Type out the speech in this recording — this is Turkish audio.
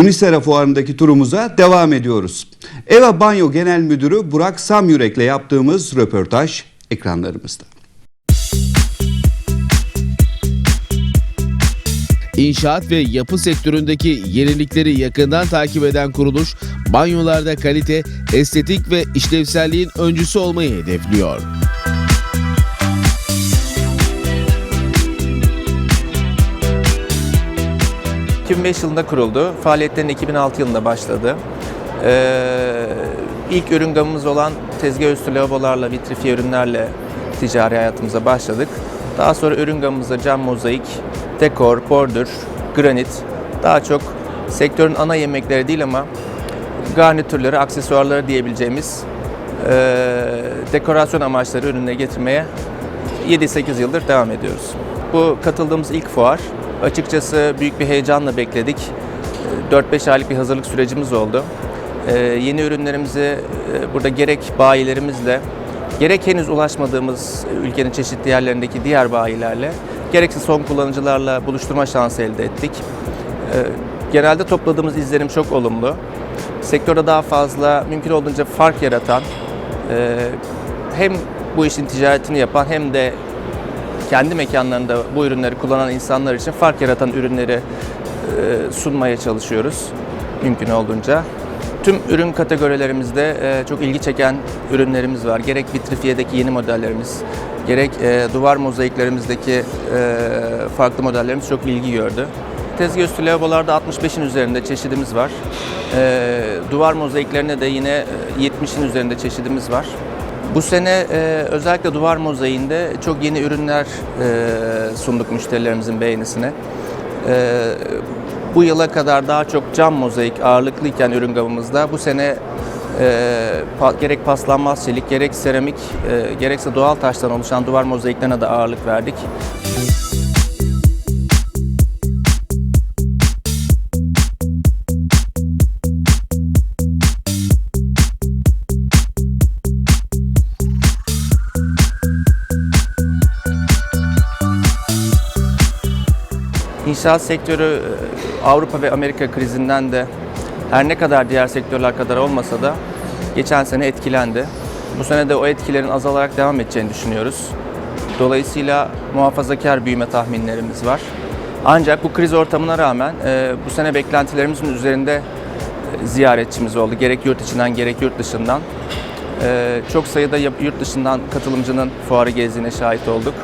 Unisera fuarındaki turumuza devam ediyoruz. Eva Banyo Genel Müdürü Burak Samyürek'le yaptığımız röportaj ekranlarımızda. İnşaat ve yapı sektöründeki yenilikleri yakından takip eden kuruluş, banyolarda kalite, estetik ve işlevselliğin öncüsü olmayı hedefliyor. 2005 yılında kuruldu. Faaliyetlerine 2006 yılında başladı. Ee, ilk ürün gamımız olan tezgah üstü lavabolarla, vitrifiye ürünlerle ticari hayatımıza başladık. Daha sonra ürün gamımızda cam mozaik, dekor, bordür, granit, daha çok sektörün ana yemekleri değil ama garnitürleri, aksesuarları diyebileceğimiz e, dekorasyon amaçları ürünleri getirmeye 7-8 yıldır devam ediyoruz. Bu katıldığımız ilk fuar. Açıkçası büyük bir heyecanla bekledik. E, 4-5 aylık bir hazırlık sürecimiz oldu. E, yeni ürünlerimizi e, burada gerek bayilerimizle, gerek henüz ulaşmadığımız ülkenin çeşitli yerlerindeki diğer bayilerle, gerekse son kullanıcılarla buluşturma şansı elde ettik. E, Genelde topladığımız izlenim çok olumlu. Sektörde daha fazla mümkün olduğunca fark yaratan, e, hem bu işin ticaretini yapan hem de kendi mekanlarında bu ürünleri kullanan insanlar için fark yaratan ürünleri e, sunmaya çalışıyoruz mümkün olduğunca. Tüm ürün kategorilerimizde e, çok ilgi çeken ürünlerimiz var. Gerek vitrifiyedeki yeni modellerimiz, gerek e, duvar mozaiklerimizdeki farklı modellerimiz çok ilgi gördü. Tezgah üstü lavabolarda 65'in üzerinde çeşidimiz var. Duvar mozaiklerine de yine e, 70'in üzerinde çeşidimiz var. Bu sene e, özellikle duvar mozaiğinde çok yeni ürünler e, sunduk müşterilerimizin beğenisine. E, bu yıla kadar daha çok cam mozaik ağırlıklıyken ürün gamımızda bu sene e, pa- gerek paslanmaz çelik, gerek seramik, e, gerekse doğal taştan oluşan duvar mozaiklerine de ağırlık verdik. İnşaat sektörü e, Avrupa ve Amerika krizinden de her ne kadar diğer sektörler kadar olmasa da geçen sene etkilendi. Bu sene de o etkilerin azalarak devam edeceğini düşünüyoruz. Dolayısıyla muhafazakar büyüme tahminlerimiz var. Ancak bu kriz ortamına rağmen e, bu sene beklentilerimizin üzerinde e, ziyaretçimiz oldu. Gerek yurt içinden gerek yurt dışından. Çok sayıda yurt dışından katılımcının fuarı gezdiğine şahit olduk.